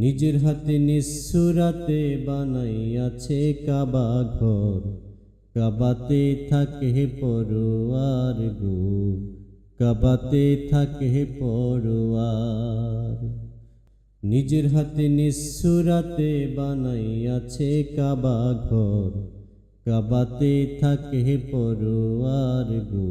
নিজের হাতে নিঃসুরাতে বানাইয়াছে কাবা ঘর। কাবাতে থাকে পড়ুয়ার গো কাবাতে থাকে পড়ুয়ার নিজের হাতে নিঃসুরাতে বানাইয়াছে কাবা ঘর। কাবাতে থাকে পড়ুয়ার গো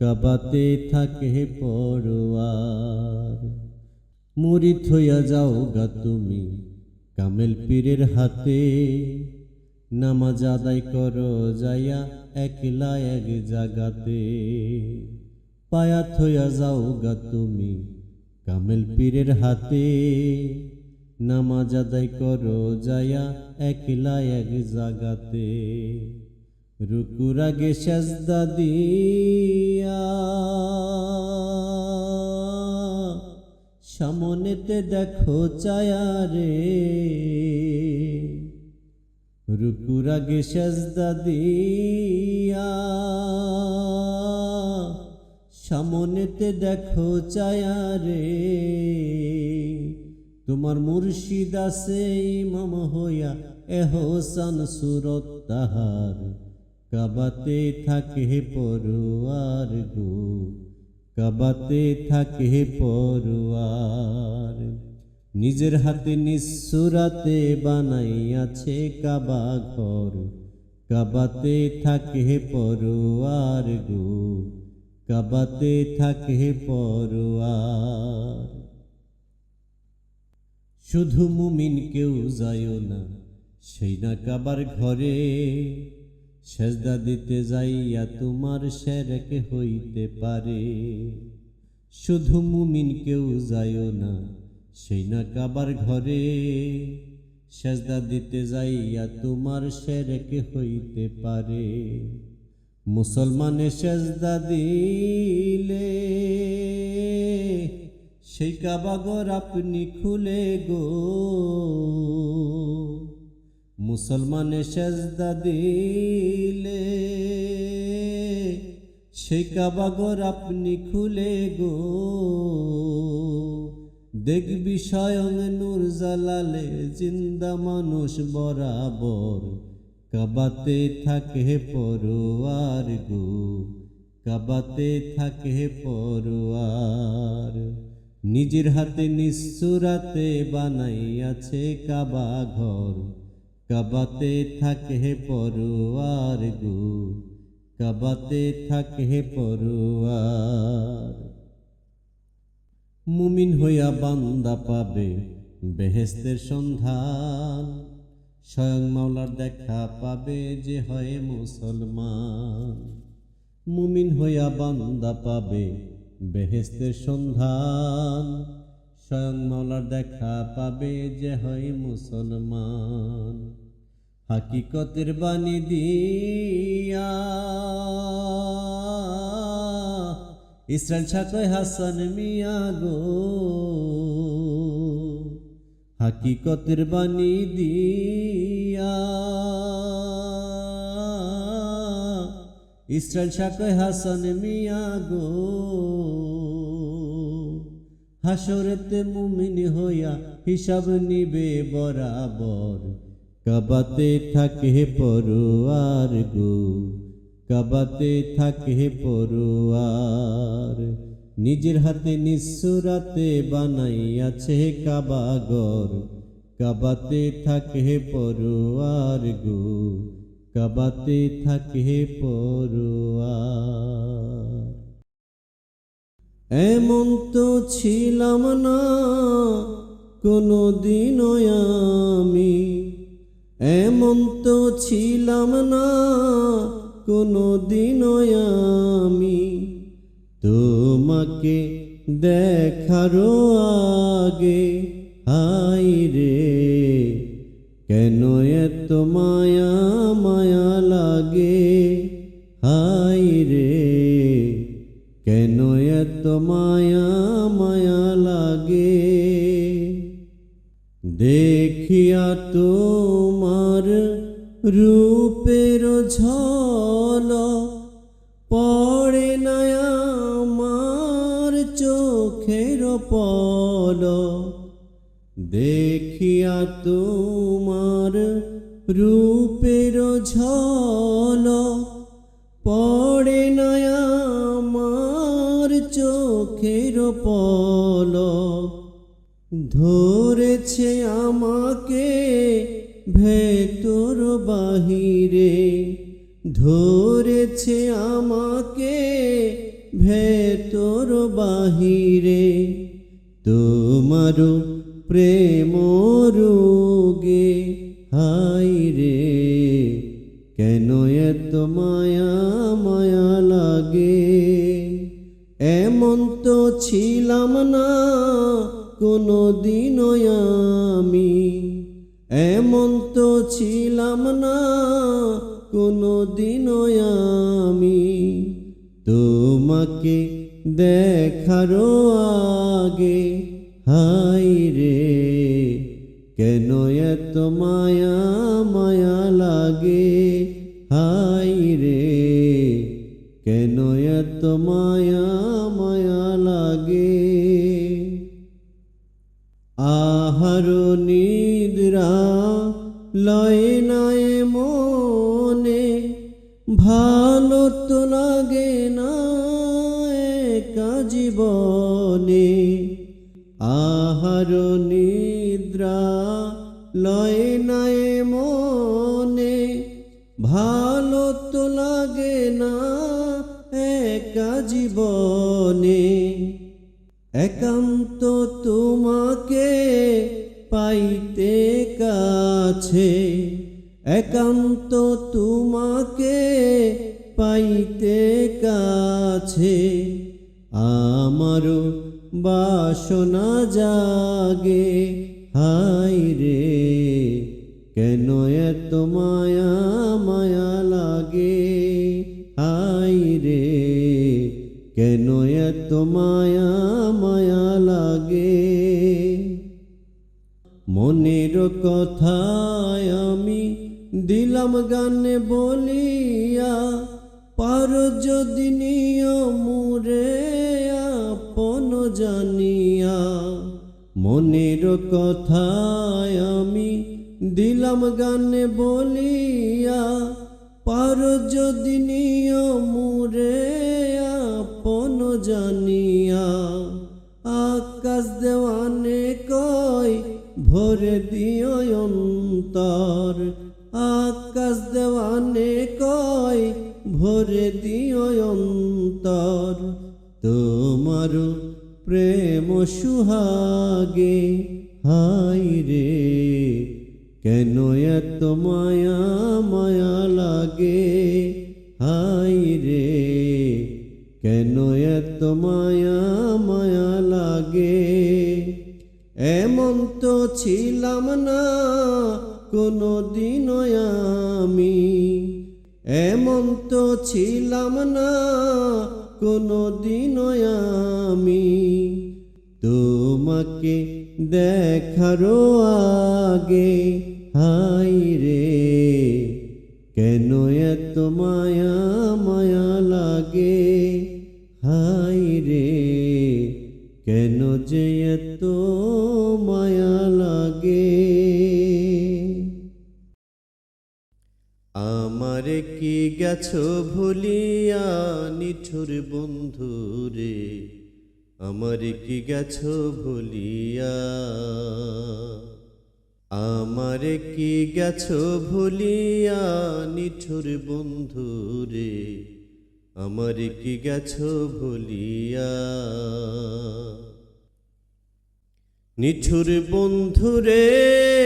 কাবাতে থাকে পড়ুয়ার মুরিদ হইয়া যাও গা তুমি। কামেল পীরের হাতে নামাজ আদায় করো, যাইয়া একলা এক জাগাতে। পায়াত হইয়া যাও গা তুমি। কামেল পীরের হাতে নামাজ আদায় করো, যাইয়া একলা এক জাগাতে। রুকুর আগে সাজদা দিয়া সামনেতে দেখো চায়া রে আগে সাজদা দিয়া। সামনেতে দেখো চায়া রে তোমার মুর্শিদ আছে ইমাম হইয়া, এহসান সুরত তাহার। কাবাতে থাকে পড়ুয়ার গো। কাবাতে থাকে পড়ুয়ার নিজের হাতে নিঃসুরাতে বানাইয়াছে কাবা ঘর। কাবাতে থাকে পড়ুয়ার গো, কাবাতে থাকে পড়ুয়ার শুধু মুমিন কেউ যায় না, সেই না কাবার ঘরে সেজদা দিতে যাইয়া তোমার সেরেক হইতে পারে। শুধু মুমিন কেউ যায় না, সেই না কাবার ঘরে। সেজদা দিতে যাইয়া তোমার সেরেক হইতে পারে। মুসলমানে সেজদা দিলে সেই কাবাগর আপনি খুলে গো। মুসলমানে সেজদা দিলে, সেই কাবাগর আপনি খুলে গো। দেখবি স্বয়ং নূর জালালে জিন্দা মানুষ বরাবর। কাবাতে থাকে পড়ুয়ার গো, কাবাতে থাকে পড়ুয়ার নিজের হাতে নিঃসুরাতে বানাইয়াছে কাবা ঘর। কাবাতে থাকে পড়ুয়ার গো, কাবাতে থাকে পড়ুয়ার মুমিন হইয়া বান্দা পাবে বেহেস্তের সন্ধান, স্বয়ং মাওলার দেখা পাবে যে হয় মুসলমান। মুমিন হইয়া বান্দা পাবে বেহেস্তের সন্ধান স্বয়ং মাওলার দেখা পাবে যে হয় মুসলমান। হাকিকতের বাণী দিয়া ইসরায়েল ছাকয় হাসান মিয়া গো। হাকিকতের বাণী দিয়া ইসরায়েল শাকয় হাসান মিয়া গো। হাসরেতে মুমিন হইয়া হিসাব নিবে বরাবর। কাবাতে থাকে পড়ুয়ার গো, কাবাতে থাকে পড়ুয়ার। নিজের হাতে নিঃসুরাতে বানাইয়াছে কাবাগর কাবাতে থাকে পড়ুয়ার গো, কাবাতে থাকে পড়ুয়ার। এমন তো ছিলাম না কোনো দিন আমি। এমন তো ছিলাম না কোনো দিন আমি। তোমাকে দেখারও আগে হাই রে, কেন এত মায়া মায়া লাগে? এত মায়া মায়া লাগে। দেখিয়া তোমার রূপের ঝল পড়ে না আমার চোখের পল। দেখিয়া তোমার রূপের ঝল পল ধরেছে আমাকে ভেতর বাহিরে, ধরেছে আমাকে ভেতর বাহিরে। তোমার প্রেম রোগে হাই রে, কেন এত মায়া ছিলাম না কোনো দিনও আমি। এমন তো ছিলাম না কোনো দিনও আমি। তোমাকে দেখারও আগে, হাই রে, কেন এত মায়া মায়া লাগে? হাই রে, কেন এত মায়া নিদ্রা লয় নাই মনে ভালো তো লাগে না একা জীবনে। আহার নিদ্রা লয় নাই মনে ভালো তো লাগে না একা জীবনে। একান্ত তোমাকে পাইতে কাছে, একান্ত তোমাকে পাইতে কাছে। আমারও বাসনা জাগে হাই রে, কেন এত মায়া মায়া লাগে? হাই রে, কেন এত মায়া মায়া লাগে? মনের কথায় আমি দিলাম গানে বলিয়া, পার যদি মুরে আপন জানিয়া, মনের কথায় আমি দিলাম গানে বলিয়া, পার যদি মুরে আপন জানিয়া ভরে দিও অন্তর। আকাশ দেওয়ানে কয়, ভরে দিও অন্তর। তোমার প্রেম সুহাগে হাই রে, কেন এত মায়া মায়া লাগে? হাই রে, কেন এত মায়া মায়া তো ছিলাম না কোনো দিন আমি। এমন তো ছিলাম না কোনো দিন আমি। তোমাকে দেখারও আগে, হাই রে, কেন এত মায়া মায়া লাগে? হাই রে, কেন যে এত আমার কি গেছো ভুলিয়া নিঠুর বন্ধু রে? আমার কি গেছো ভুলিয়া? আমার কি গেছো ভুলিয়া নিঠুর বন্ধু রে? আমার কি গেছো ভুলিয়া? নিঠুর বন্ধু রে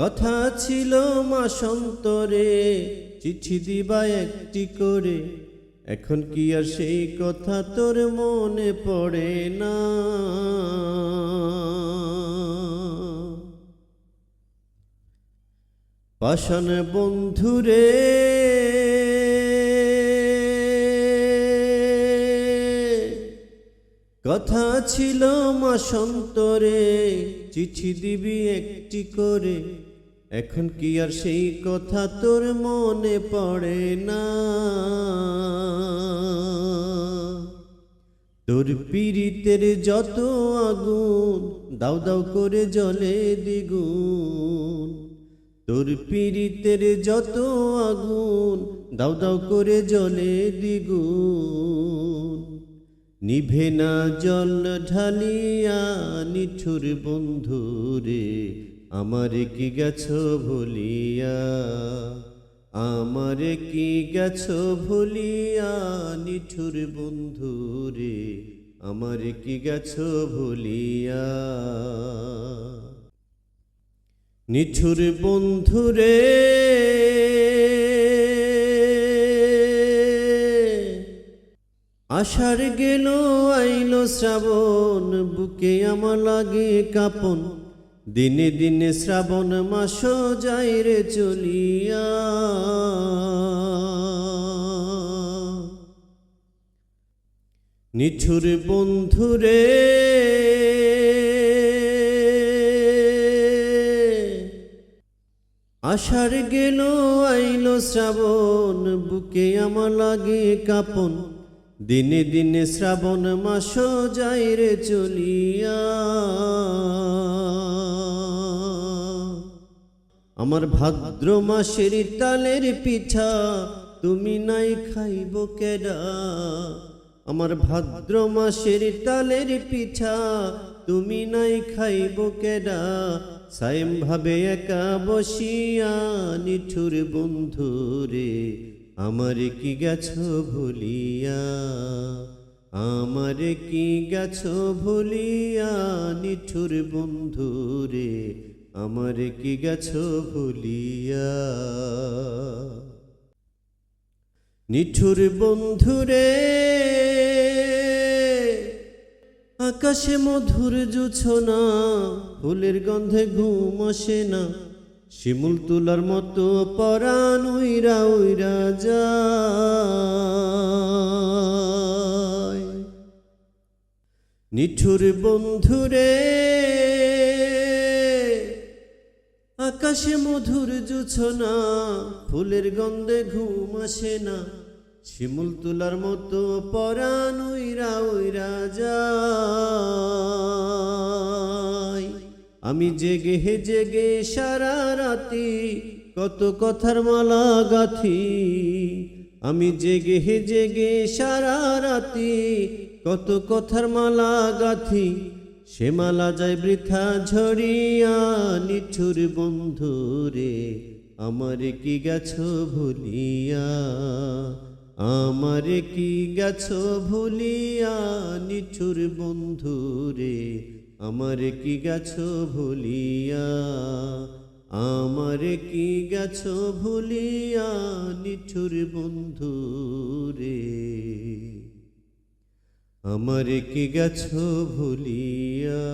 কথা ছিল মাসন্তরে, চিঠি দিবা একটি করে। এখন কি আর সেই কথা তোর মনে পড়ে না? পাষাণ বন্ধুরে, কথা ছিল মাসন্তরে, চিঠি দিবি একটি করে। এখন কি আর সেই কথা তোর মনে পড়ে না? তোর পীড়িতের যত আগুন, দাও দাও করে জলে দ্বিগুণ। তোর পীড়িতের যত আগুন, দাও দাও করে জলে দ্বিগুণ। নিভে না জল ঢালিয়া নিঠুর বন্ধুরে আমার কি গেছ ভুলিয়া? আমার কি গেছ ভুলিয়া, নিঠুর বন্ধুরে আমার কি গেছ ভুলিয়া? নিঠুর বন্ধুরে আষাঢ় গেল, আইলো শ্রাবণ, বুকে আমার লাগে কাপন। দিনে দিনে শ্রাবণ মাস যাই রে চলিয়া। নিঠুর বন্ধুরে আষাঢ় গেল, আইল শ্রাবণ, বুকে আমার লাগে কাপন। দিনে দিনে শ্রাবণ মাস যাই রে চলিয়া। আমার ভাদ্র মাসের তালের পিঠা তুমি নাই খাইব কেডা? আমার ভাদ্র মাসের তালের পিঠা তুমি নাই খাইব কেডা? সাইম ভাবে একা বসিয়া নিঠুর বন্ধুরে আমার কি গেছ ভুলিয়া? আমার কি গেছ ভুলিয়া নিঠুর বন্ধুরে আমার কি গেছ ভুলিয়া? নিঠুর বন্ধুরে, আকাশে মধুর জুছনা, ফুলের গন্ধে ঘুম আসে না। শিমুল তুলার মতো পরাণ উইরা উইরা যায়। নিঠুর বন্ধুরে আকাশে মধুর জুছনা, ফুলের গন্ধে ঘুম আসে না। শিমুল তুলার মতো পরাণ উইরা উইরা আমি জেগে হে জেগে সারা রাতি কত কথার মালা গাথি। আমি জেগে হে জেগে সারা রাতি কত কথার মালা গাথি। সে মালা যায় বৃথা ঝরিয়া, নিঠুর বন্ধুরে আমার কি গেছ ভুলিয়া? আমার কি গেছ ভুলিয়া, নিঠুর বন্ধুরে আমার কি গেছ ভুলিয়া? আমার কি গেছ ভুলিয়া, নিঠুর বন্ধুরে আমার কি গেছ ভুলিয়া